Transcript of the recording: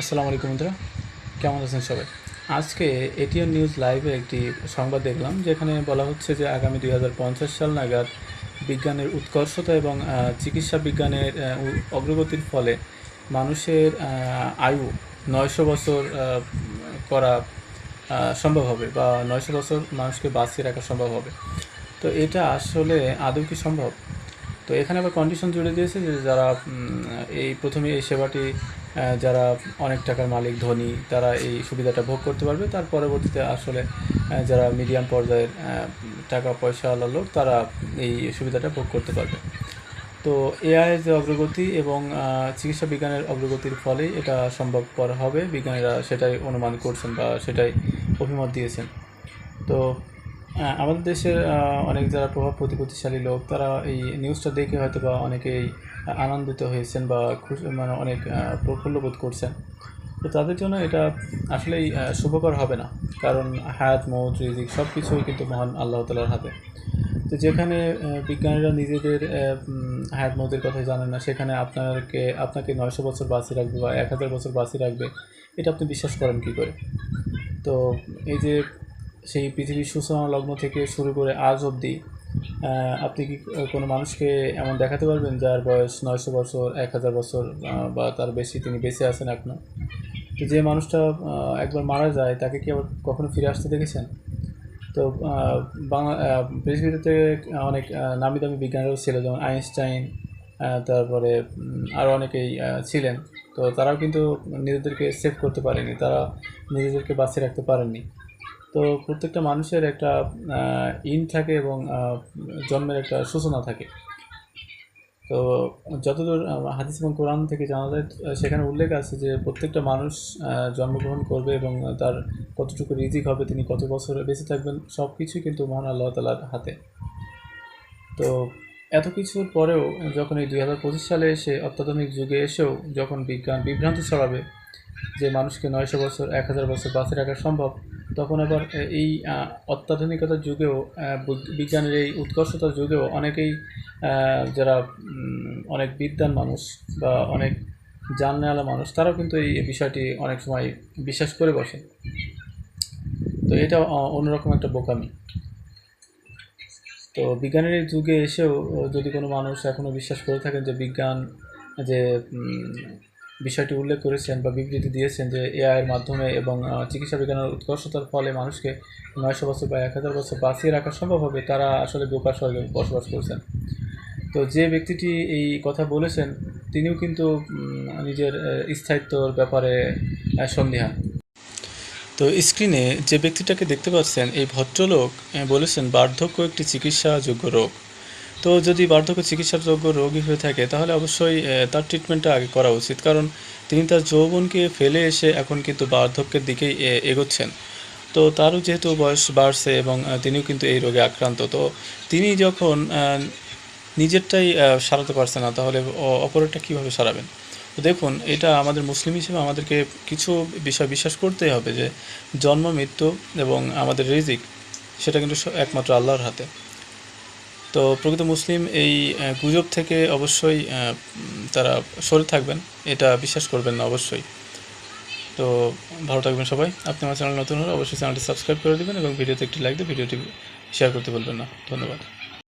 আসসালামু আলাইকুম বন্ধুরা। কেমন আছেন সবাই? আজকে এটিএন নিউজ লাইভে একটি সংবাদ দেখলাম, যেখানে বলা হচ্ছে যে আগামী দুই হাজার পঞ্চাশ সাল নাগাদ বিজ্ঞানের উৎকর্ষতা এবং চিকিৎসা বিজ্ঞানের অগ্রগতির ফলে মানুষের আয়ু নয়শো বছর করা সম্ভব হবে বা নয়শো বছর মানুষকে বাঁচিয়ে রাখা সম্ভব হবে। তো এটা আসলে আদৌ কি সম্ভব? তো এখানে আবার কন্ডিশন জুড়ে দিয়েছে যে যারা এই প্রথমে এই সেবাটি যারা অনেক টাকার মালিক, ধনী, তারা এই সুবিধাটা ভোগ করতে পারবে। তার পরবর্তীতে আসলে যারা মিডিয়াম পর্যায়ের টাকা পয়সাওয়ালা লোক, তারা এই সুবিধাটা ভোগ করতে পারবে। তো এআই যে অগ্রগতি এবং চিকিৎসা বিজ্ঞানের অগ্রগতির ফলেই এটা সম্ভবপর হবে। বিজ্ঞানীরা সেটাই অনুমান করছেন বা সেটাই অভিমত দিয়েছেন। তো আমাদের দেশের অনেক যারা প্রভাব প্রতিপত্তিশালী লোক, তারা এই নিউজটা দেখে হয়তো বা অনেকেই আনন্দিত হয়েছেন বা খুশি মানে অনেক প্রফুল্ল বোধ করছেন। তো তাদের জন্য এটা আসলেই শুভকর হবে না। কারণ হায়াত, মৌত, রিজিক সব কিছুই কিন্তু মহান আল্লাহ তালার হাতে। তো যেখানে বিজ্ঞানীরা নিজেদের হায়াত, মৌতের কথা জানেন না, সেখানে আপনাকে আপনাকে নয়শো বছর বাঁচিয়ে রাখবে বা এক হাজার বছর বাঁচিয়ে রাখবে, এটা আপনি বিশ্বাস করেন কী করে? তো এই যে সেই পৃথিবীর সূচনা লগ্ন থেকে শুরু করে আজ অবধি আপনি কি কোনো মানুষকে এমন দেখাতে পারবেন যার বয়স নয়শো বছর, এক হাজার বছর বা তার বেশি, তিনি বেঁচে আছেন এখনও? তো যে মানুষটা একবার মারা যায়, তাকে কি আবার কখনো ফিরে আসতে দেখেছেন? তো বাংলা পৃথিবীতে অনেক নামি দামি বিজ্ঞানীরাও ছিল, যেমন আইনস্টাইন তারপরে আরও অনেকেই ছিলেন। তো তারাও কিন্তু নিজেদেরকে সেভ করতে পারেনি, তারা নিজেদেরকে বাঁচিয়ে রাখতে পারেননি। তো প্রত্যেকটা মানুষের একটা ইন থাকে এবং জন্মের একটা সূচনা থাকে। তো যতদূর হাদিস এবং কোরআন থেকে জানা যায়, সেখানে উল্লেখ আছে যে প্রত্যেকটা মানুষ জন্মগ্রহণ করবে এবং তার কতটুকু রিজিক হবে, তিনি কত বছর বেঁচে থাকবেন সব কিছুই কিন্তু মহান আল্লাহ তালার হাতে। তো এত কিছুর পরেও যখন এই দুই হাজার পঁচিশ সালে এসে অত্যাধুনিক যুগে এসেও যখন বিজ্ঞান বিভ্রান্তি ছড়াবে যে মানুষকে নয়শো বছর, এক হাজার বছর বাঁচিয়ে রাখা সম্ভব তখন আবার এই অত্যাধুনিকতার যুগেও বিজ্ঞানের এই উৎকর্ষতার যুগেও অনেকেই যারা অনেক বিদ্যান মানুষ বা অনেক জাননেওয়ালা মানুষ, তারাও কিন্তু এই বিষয়টি অনেক সময় বিশ্বাস করে বসে। তো এটা অন্যরকম একটা বোকামি। তো বিজ্ঞানের যুগে এসেও, যদি কোনো মানুষ এখনও বিশ্বাস করে থাকেন যে বিজ্ঞান যে বিষয়টি উল্লেখ করেছেন বা বিবৃতি দিয়েছেন যে এআইয়ের মাধ্যমে এবং চিকিৎসা বিজ্ঞানের উৎকর্ষতার ফলে মানুষকে নয়শো বছর বা এক হাজার বছর বাঁচিয়ে রাখা সম্ভব হবে, তারা আসলে বোকার স্বর্গে বসবাস করছেন। তো যে ব্যক্তিটি এই কথা বলেছেন, তিনিও কিন্তু নিজের স্থায়িত্বর ব্যাপারে সন্দিহান। তো স্ক্রিনে যে ব্যক্তিটাকে দেখতে পাচ্ছেন, এই ভদ্রলোক বলেছেন, বার্ধক্য একটি চিকিৎসাযোগ্য রোগ। তো যদি বার্ধক্য চিকিৎসাযোগ্য রোগী হয়ে থাকে, তাহলে অবশ্যই তার ট্রিটমেন্টটা আগে করা উচিত। কারণ তিনি তার যৌবনকে ফেলে এসে এখন কিন্তু বার্ধক্যের দিকেই এগোচ্ছেন। তো তারও যেহেতু বয়স বাড়ছে এবং তিনিও কিন্তু এই রোগে আক্রান্ত, তো তিনি যখন নিজেরটাই সারাতে পারছে না, তাহলে অপরেরটা কীভাবে সারাবেন? তো দেখুন, এটা আমাদের মুসলিম হিসেবে আমাদেরকে কিছু বিষয় বিশ্বাস করতেই হবে যে, জন্ম, মৃত্যু এবং আমাদের রিজিক, সেটা কিন্তু একমাত্র আল্লাহর হাতে। তো প্রকৃত মুসলিম এই গুজব থেকে অবশ্যই তারা সরে থাকবেন, এটা বিশ্বাস করবেন না অবশ্যই। তো ভালো থাকবেন সবাই। আপনি আমার চ্যানেল নতুন হলে অবশ্যই চ্যানেলটি সাবস্ক্রাইব করে দেবেন এবং ভিডিওতে একটি লাইক দিয়ে ভিডিওটি শেয়ার করতে বলবেন না। ধন্যবাদ।